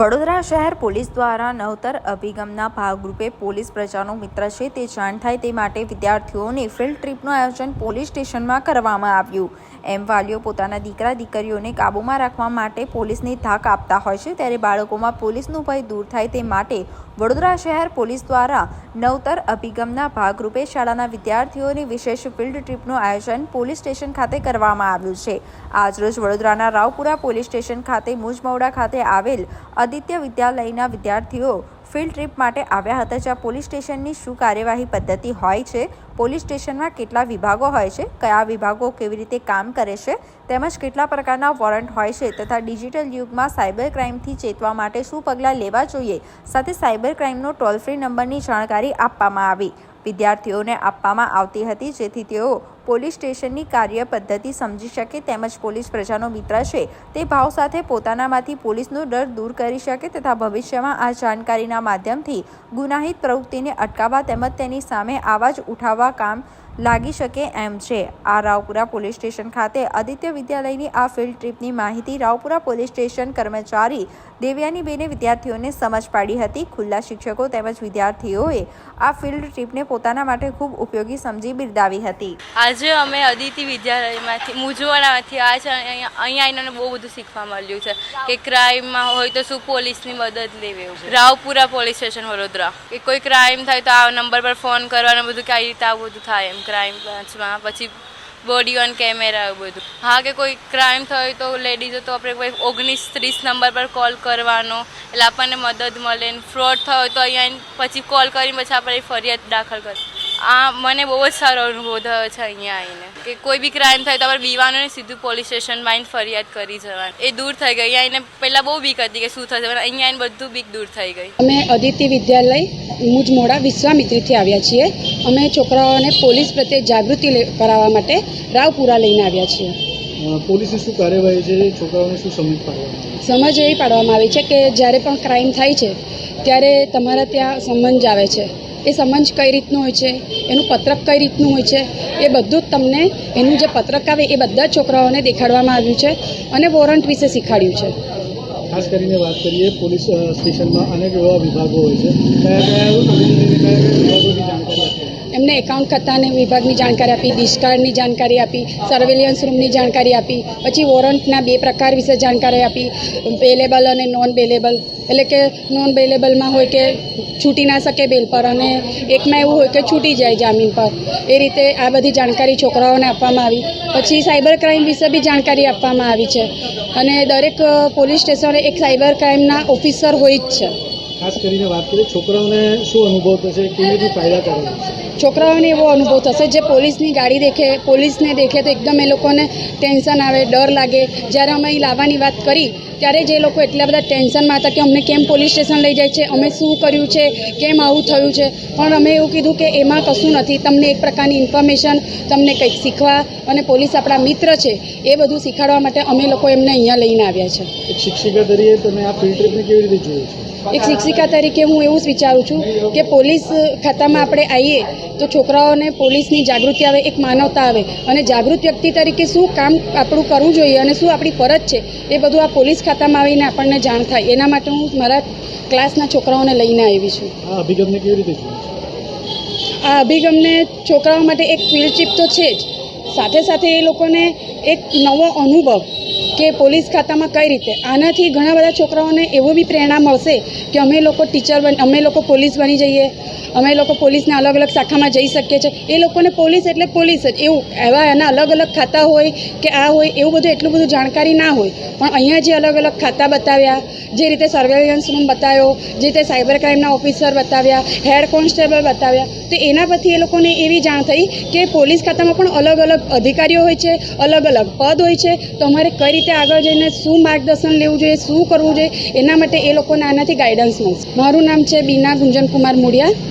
વડોદરા શહેર પોલીસ દ્વારા નવતર અભિગમના ભાગરૂપે પોલીસ પ્રજાનો મિત્ર છે તે જાણ થાય તે માટે વિદ્યાર્થીઓને ફિલ્ડ ટ્રીપનું આયોજન પોલીસ સ્ટેશનમાં કરવામાં આવ્યું. એમ વાલીઓ પોતાના દીકરા દીકરીઓને કાબૂમાં રાખવા માટે પોલીસની ધાક આપતા હોય છે ત્યારે બાળકોમાં પોલીસનું ભય દૂર થાય તે માટે વડોદરા શહેર પોલીસ દ્વારા નવતર અભિગમના ભાગરૂપે શાળાના વિદ્યાર્થીઓની વિશેષ ફિલ્ડ ટ્રીપનું આયોજન પોલીસ સ્ટેશન ખાતે કરવામાં આવ્યું છે. આજરોજ વડોદરાના રાવપુરા પોલીસ સ્ટેશન ખાતે મુજમૌડા ખાતે આવેલ આદિત્ય વિદ્યાલયના વિદ્યાર્થીઓ ફિલ્ડ ટ્રીપ માટે આવ્યા હતા, જ્યાં પોલીસ સ્ટેશનની શું કાર્યવાહી પદ્ધતિ હોય છે, પોલીસ સ્ટેશનમાં કેટલા વિભાગો હોય છે, કયા વિભાગો કેવી રીતે કામ કરે છે, તેમજ કેટલા પ્રકારના વોરંટ હોય છે તથા ડિજિટલ યુગમાં સાયબર ક્રાઇમથી ચેતવા માટે શું પગલાં લેવા જોઈએ, સાથે સાયબર ક્રાઇમનો ટોલ ફ્રી નંબરની જાણકારી આપવામાં આવી. વિદ્યાર્થીઓને આપવામાં આવતી હતી, જેથી તેઓ પોલીસ સ્ટેશનની કાર્ય પદ્ધતિ સમજી શકે તેમજ પોલીસ પ્રજાનો મિત્ર છે તે ભાવ સાથે પોતાનામાંથી પોલીસનો ડર દૂર કરી શકે તથા ભવિષ્યમાં આ જાણકારીના માધ્યમથી ગુનાહિત પ્રવૃત્તિને અટકાવવા તેમજ તેની સામે આવાજ ઉઠાવવા કામ લાગી શકે એમ છે. આ રાવપુરા પોલીસ સ્ટેશન ખાતે આદિત્ય વિદ્યાલયની આ ફિલ્ડ ટ્રીપની માહિતી રાવપુરા પોલીસ સ્ટેશન કર્મચારી દેવ્યાનીબેને વિદ્યાર્થીઓને સમજ પાડી હતી. ખુલ્લા શિક્ષકો તેમજ વિદ્યાર્થીઓએ આ ફિલ્ડ ટ્રીપને પોતાના માટે ખૂબ ઉપયોગી સમજી બિરદાવી હતી. આજે અમે અદિતિ વિદ્યાલયમાંથી મુજવાડામાંથી આ છે. અહીંયા આવીને બહુ બધું શીખવા મળ્યું છે કે ક્રાઇમમાં હોય તો શું પોલીસની મદદ લેવી એવું રાવપુરા પોલીસ સ્ટેશન, વડોદરા. કે કોઈ ક્રાઇમ થાય તો આ નંબર પર ફોન કરવાનું બધું કઈ રીતે આવું બધું થાય એમ, ક્રાઇમ બ્રાન્ચમાં. પછી બોડી ઓન કેમેરા એવું બધું. હા, કે કોઈ ક્રાઇમ થયો તો લેડીઝો તો આપણે કોઈ ઓગણીસ ત્રીસ નંબર પર કોલ કરવાનો, એટલે આપણને મદદ મળે ફ્રોડ થયો તો અહીંયા પછી કોલ કરીને પછી આપણે ફરિયાદ દાખલ કરી. આ મને બહુ જ સારો અનુભવ થયો છે અહીંયા આવીને. કે કોઈ બી ક્રાઇમ થાય તો આપણે બીવાનું ને સીધું પોલીસ સ્ટેશનમાં આવીને ફરિયાદ કરી જવાનું. એ દૂર થઈ ગઈ. અહીંયા આવીને પહેલાં બહુ બીક હતી કે શું થશે પણ અહીંયા આવીને બધું બીક દૂર થઈ ગઈ. અમે અદિતિ વિદ્યાલય મુજમોડા વિશ્વામિત્રીથી આવ્યા છીએ. અમે છોકરાઓને પોલીસ પ્રત્યે જાગૃતિ લે- કરાવવા માટે રાવપુરા લઈને આવ્યા છીએ. પોલીસે શું કાર્યવાહી છે? છોકરાઓને શું સમજ પાડવામાં સમજ એવી પાડવામાં આવી છે કે જ્યારે પણ ક્રાઇમ થાય છે ત્યારે તમારા ત્યાં સમન્જ આવે છે. એ સમંજ કઈ રીતનું હોય છે, એનું પત્રક કઈ રીતનું હોય છે, એ બધું જ તમને એનું જે પત્રક આવે એ બધા જ છોકરાઓને દેખાડવામાં આવ્યું છે અને વોરંટ વિશે શીખવાડ્યું છે. ખાસ કરીને વાત કરીએ, પોલીસ સ્ટેશનમાં અનેક એવા વિભાગો હોય છે. કયા કયા વિભાગોની જાણકારી એમને એકાઉન્ટ ખાતાને વિભાગની જાણકારી આપી ડિસ્કાર્ડની જાણકારી આપી સર્વેલિયન્સ રૂમની જાણકારી આપી, પછી વોરંટના બે પ્રકાર વિશે જાણકારી આપી બેલેબલ અને નોન બેલેબલ એટલે કે નોન બેલેબલમાં હોય કે છૂટી ના શકે બેલ પર અને એકમાં એવું હોય કે છૂટી જાય જામીન પર. એ રીતે આ બધી જાણકારી છોકરાઓને આપવામાં આવી. પછી સાયબર ક્રાઇમ વિશે બી જાણકારી આપવામાં આવી છે. અને દરેક પોલીસ સ્ટેશને એક સાયબર ક્રાઇમના ઓફિસર હોય જ છે. ખાસ કરીને વાત કરીએ છોકરાઓને શું અનુભવ થશે કેવી રીતે ફાયદા કરે છોકરાઓને એવો અનુભવ થશે જે પોલીસની ગાડી દેખે પોલીસને દેખે તો એકદમ એ લોકોને ટેન્શન આવે ડર લાગે. જ્યારે અમે લાવવાની વાત કરી ત્યારે જે એ લોકો એટલા બધા ટેન્શનમાં હતા કે અમને કેમ પોલીસ સ્ટેશન લઈ જાય છે અમે શું કર્યું છે કેમ આવું થયું છે. પણ અમે એવું કીધું કે એમાં કશું નથી તમને એક પ્રકારની ઇન્ફોર્મેશન તમને કંઈક શીખવા અને પોલીસ આપણા મિત્ર છે એ બધું શીખવાડવા માટે અમે લોકો એમને અહીંયા લઈને આવ્યા છે. શિક્ષિકા તરીકે તમે આ ફિલ્ડ ટ્રીપને કેવી રીતે જોયું છે? એક શિક્ષિકા તરીકે હું એવું જ વિચારું છું કે પોલીસ ખાતામાં આપણે આવીએ તો છોકરાઓને પોલીસની જાગૃતિ આવે એક માનવતા આવે. અને જાગૃત વ્યક્તિ તરીકે શું કામ આપણું કરવું જોઈએ અને શું આપણી ફરજ છે એ બધું આ પોલીસ ખાતામાં આવીને આપણને જાણ થાય. એના માટે હું મારા ક્લાસના છોકરાઓને લઈને આવી છું. આ અભિગમને કેવી રીતે આ અભિગમને છોકરાઓ માટે એક ફિલ્ડ ચીપ તો છે જ. સાથે સાથે એ લોકોને એક નવો અનુભવ કે પોલીસ ખાતામાં કઈ રીતે? આનાથી ઘણા બધા છોકરાઓને એવો બી પ્રેરણા મળશે કે અમે લોકો ટીચર બન, અમે લોકો પોલીસ બની જઈએ, અમે લોકો પોલીસના અલગ અલગ શાખામાં જઈ શકીએ છીએ. એ લોકોને પોલીસ એટલે પોલીસ જ. એવું, એવા એના અલગ અલગ ખાતા હોય કે આ હોય, એવું બધું એટલું બધું જાણકારી ના હોય. પણ અહીંયા જે અલગ અલગ ખાતા બતાવ્યા, જે રીતે સર્વેલન્સ રૂમ બતાવ્યો, જે રીતે સાયબર ક્રાઇમના ઓફિસર બતાવ્યા હેડ કોન્સ્ટેબલ બતાવ્યા, તો એના પરથી એ લોકોને એવી જાણ થઈ કે પોલીસ ખાતામાં પણ અલગ અલગ અધિકારીઓ હોય છે, અલગ અલગ પદ હોય છે. તો અમારે કઈ રીતે આગળ જઈને શું માર્ગદર્શન લેવું જોઈએ, શું કરવું જોઈએ, એના માટે એ લોકોને આનાથી ગાઈડન્સ મળશે. મારું નામ છે બીના ગુંજનકુમાર મુડિયા.